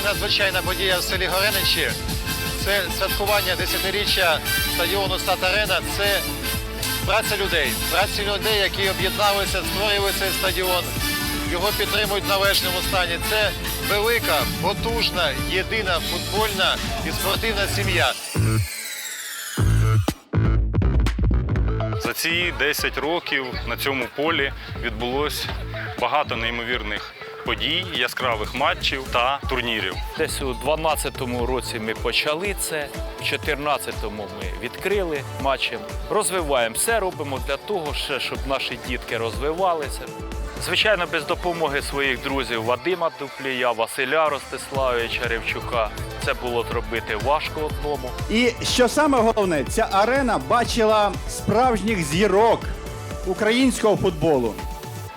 надзвичайна подія в селі Гореничі. Це святкування десятиріччя стадіону Стат Арена. Це праця людей, праця людей, які об'єдналися, створили цей стадіон. Його підтримують в належному стані. Це велика, потужна, єдина футбольна і спортивна сім'я. За ці 10 років на цьому полі відбулось багато неймовірних подій, яскравих матчів та турнірів. Десь у 12-му році ми почали це, в 14-му ми відкрили матчем. Розвиваємо все, робимо для того, ще, щоб наші дітки розвивалися. Звичайно, без допомоги своїх друзів Вадима Дуплія, Василя Ростиславовича Ревчука. Це було зробити важко одному. І що саме головне, ця арена бачила справжніх зірок українського футболу.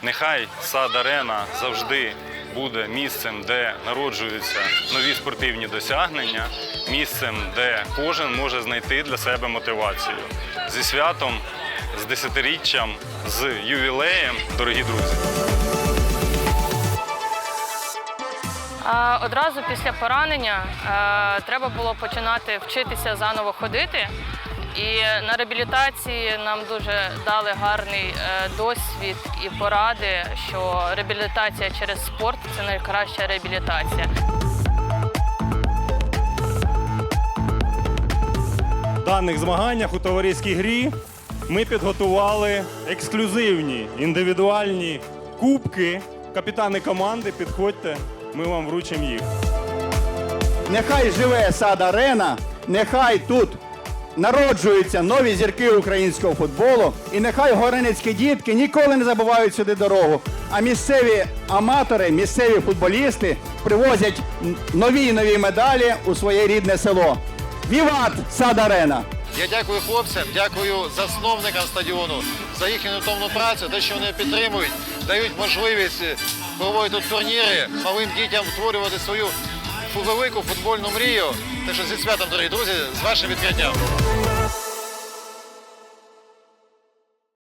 Нехай сад арена завжди буде місцем, де народжуються нові спортивні досягнення, місцем, де кожен може знайти для себе мотивацію. Зі святом, з десятиріччям, з ювілеєм, дорогі друзі. Одразу після поранення треба було починати вчитися заново ходити. І на реабілітації нам дуже дали гарний е, досвід і поради, що реабілітація через спорт це найкраща реабілітація. В даних змаганнях у товариській грі ми підготували ексклюзивні індивідуальні кубки. Капітани команди, підходьте, ми вам вручимо їх. Нехай живе сад арена, нехай тут народжуються нові зірки українського футболу, і нехай горенецькі дітки ніколи не забувають сюди дорогу. А місцеві аматори, місцеві футболісти привозять нові нові медалі у своє рідне село. Віват сад арена! Я дякую хлопцям, дякую засновникам стадіону за їхню невтомну працю, те, що вони підтримують, дають можливість е, проводити тут турніри, малим дітям створювати свою велику футбольну мрію. Так що зі святом, дорогі друзі, з вашим відкриттям.